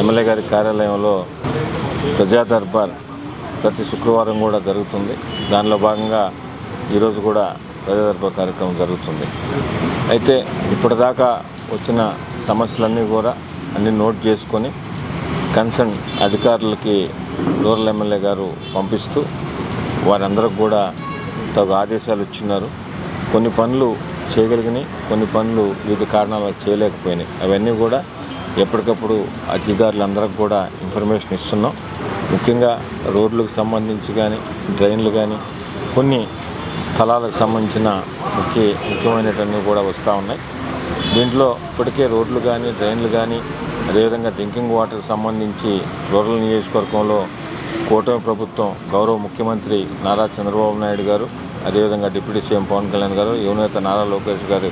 MLA గారి కార్యాలయంలో ప్రజా దర్బార్ ప్రతి శుక్రవారం కూడా జరుగుతుంది. దానిలో భాగంగా ఈరోజు కూడా ప్రజా దర్బార్ కార్యక్రమం జరుగుతుంది. అయితే ఇప్పటిదాకా వచ్చిన సమస్యలన్నీ కూడా అన్నీ నోట్ చేసుకొని కన్సర్న్ అధికారులకి రూరల్ ఎమ్మెల్యే గారు పంపిస్తూ వారందరికి కూడా తగు ఆదేశాలు ఇచ్చినారు. కొన్ని పనులు చేయగలిగినాయి కొన్ని పనులు వివిధ కారణాల చేయలేకపోయినాయి. అవన్నీ కూడా ఎప్పటికప్పుడు అధికారులందరికి కూడా ఇన్ఫర్మేషన్ ఇస్తున్నాం. ముఖ్యంగా రోడ్లకు సంబంధించి కానీ డ్రైన్లు కానీ కొన్ని స్థలాలకు సంబంధించిన ముఖ్య ముఖ్యమైనవన్నీ కూడా వస్తూ ఉన్నాయి. దీంట్లో ఇప్పటికే రోడ్లు కానీ డ్రైన్లు కానీ అదేవిధంగా డ్రింకింగ్ వాటర్కి సంబంధించి రూరల్ నియోజకవర్గంలో కూటమి ప్రభుత్వం గౌరవ ముఖ్యమంత్రి నారా చంద్రబాబు నాయుడు గారు అదేవిధంగా డిప్యూటీ సీఎం పవన్ కళ్యాణ్ గారు యువనేత నారా లోకేష్ గారు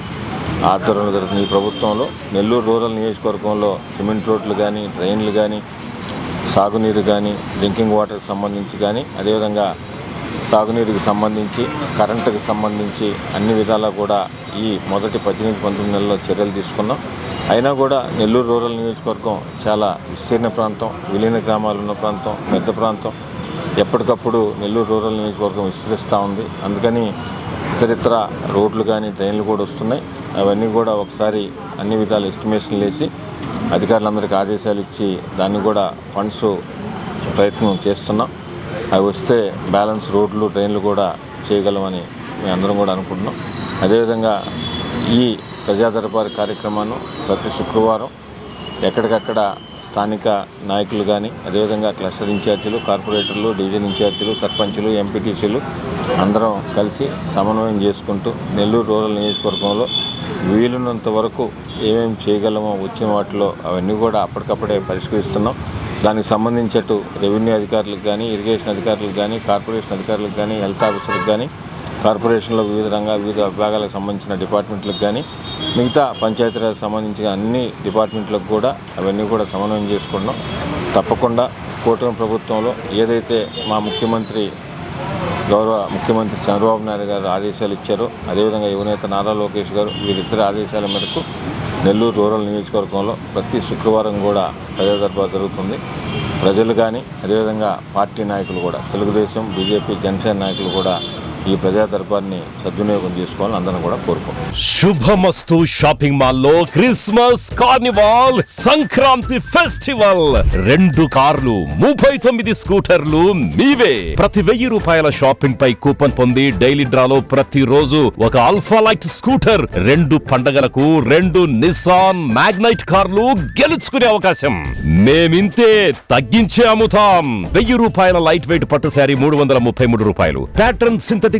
ఆధ్వర్యంలో జరుగుతున్న ఈ ప్రభుత్వంలో నెల్లూరు రూరల్ నియోజకవర్గంలో సిమెంట్ రోడ్లు కానీ డ్రైన్లు కానీ సాగునీరు కానీ డ్రింకింగ్ వాటర్కి సంబంధించి కానీ అదేవిధంగా సాగునీరుకి సంబంధించి కరెంటుకి సంబంధించి అన్ని విధాలా కూడా ఈ మొదటి పద్దెనిమిది పంతొమ్మిది నెలల్లో చర్యలు తీసుకున్నాం. అయినా కూడా నెల్లూరు రూరల్ నియోజకవర్గం చాలా విస్తీర్ణ ప్రాంతం విలీన గ్రామాలు ఉన్న ప్రాంతం పెద్ద ప్రాంతం. ఎప్పటికప్పుడు నెల్లూరు రూరల్ నియోజకవర్గం విస్తరిస్తూ ఉంది. అందుకని ఇతరితర రోడ్లు కానీ ట్రైన్లు కూడా వస్తున్నాయి. అవన్నీ కూడా ఒకసారి అన్ని విధాల ఎస్టిమేషన్లు వేసి అధికారులందరికీ ఆదేశాలు ఇచ్చి దాన్ని కూడా ఫండ్స్ ప్రయత్నం చేస్తున్నాం. అవి వస్తే బ్యాలెన్స్ రోడ్లు ట్రైన్లు కూడా చేయగలమని మేము అందరం కూడా అనుకుంటున్నాం. అదేవిధంగా ఈ ప్రజా దర్బార్ కార్యక్రమాన్ని ప్రతి శుక్రవారం ఎక్కడికక్కడ స్థానిక నాయకులు కానీ అదేవిధంగా క్లస్టర్ ఇన్ఛార్జీలు కార్పొరేటర్లు డివిజన్ ఇన్ఛార్జీలు సర్పంచులు ఎంపీటీసీలు అందరం కలిసి సమన్వయం చేసుకుంటూ నెల్లూరు రూరల్ నియోజకవర్గంలో వీలున్నంత వరకు ఏమేమి చేయగలమో వచ్చిన వాటిలో అవన్నీ కూడా అప్పటికప్పుడే పరిష్కరిస్తున్నాం. దానికి సంబంధించట్టు రెవెన్యూ అధికారులకు కానీ ఇరిగేషన్ అధికారులకు కానీ కార్పొరేషన్ అధికారులకు కానీ హెల్త్ ఆఫీసర్కి కానీ కార్పొరేషన్లో వివిధ రంగాల వివిధ విభాగాలకు సంబంధించిన డిపార్ట్మెంట్లకు కానీ మిగతా పంచాయతీరాజ్ సంబంధించిన అన్ని డిపార్ట్మెంట్లకు కూడా అవన్నీ కూడా సమన్వయం చేసుకుంటున్నాం. తప్పకుండా కూటమి ప్రభుత్వంలో ఏదైతే మా ముఖ్యమంత్రి గౌరవ ముఖ్యమంత్రి చంద్రబాబు నాయుడు గారు ఆదేశాలు ఇచ్చారో అదేవిధంగా యువనేత నారా లోకేష్ గారు వీరిద్దరి ఆదేశాల మేరకు నెల్లూరు రూరల్ నియోజకవర్గంలో ప్రతి శుక్రవారం కూడా ప్రజాదర్భ జరుగుతుంది. ప్రజలు కానీ అదేవిధంగా పార్టీ నాయకులు కూడా తెలుగుదేశం బీజేపీ జనసేన నాయకులు కూడా ఈ ప్రజా దర్బార్ని సద్వినియోగం చేసుకోవాలని అందరం కూడా కోరుకుంటున్నాం. శుభమస్తు షాపింగ్ మాల్లో క్రిస్మస్ కార్నివాల్ సంక్రాంతి ఫెస్టివల్. రెండు కార్లు ముప్పై తొమ్మిది స్కూటర్లు మీవే. ప్రతి వెయ్యి రూపాయల షాపింగ్ పై కూపన్ పొంది డైలీ డ్రాలో ప్రతి రోజు ఒక అల్ఫా లైట్ స్కూటర్ రెండు పండగలకు రెండు నిస్సాన్ మ్యాగ్నైట్ కార్లు గెలుచుకునే అవకాశం. మేమింతే తగ్గించే అమ్ముతాం. వెయ్యి రూపాయల లైట్ వెయిట్ పట్టు శారీ మూడు వందల ముప్పై మూడు రూపాయలు. Pattern synthetic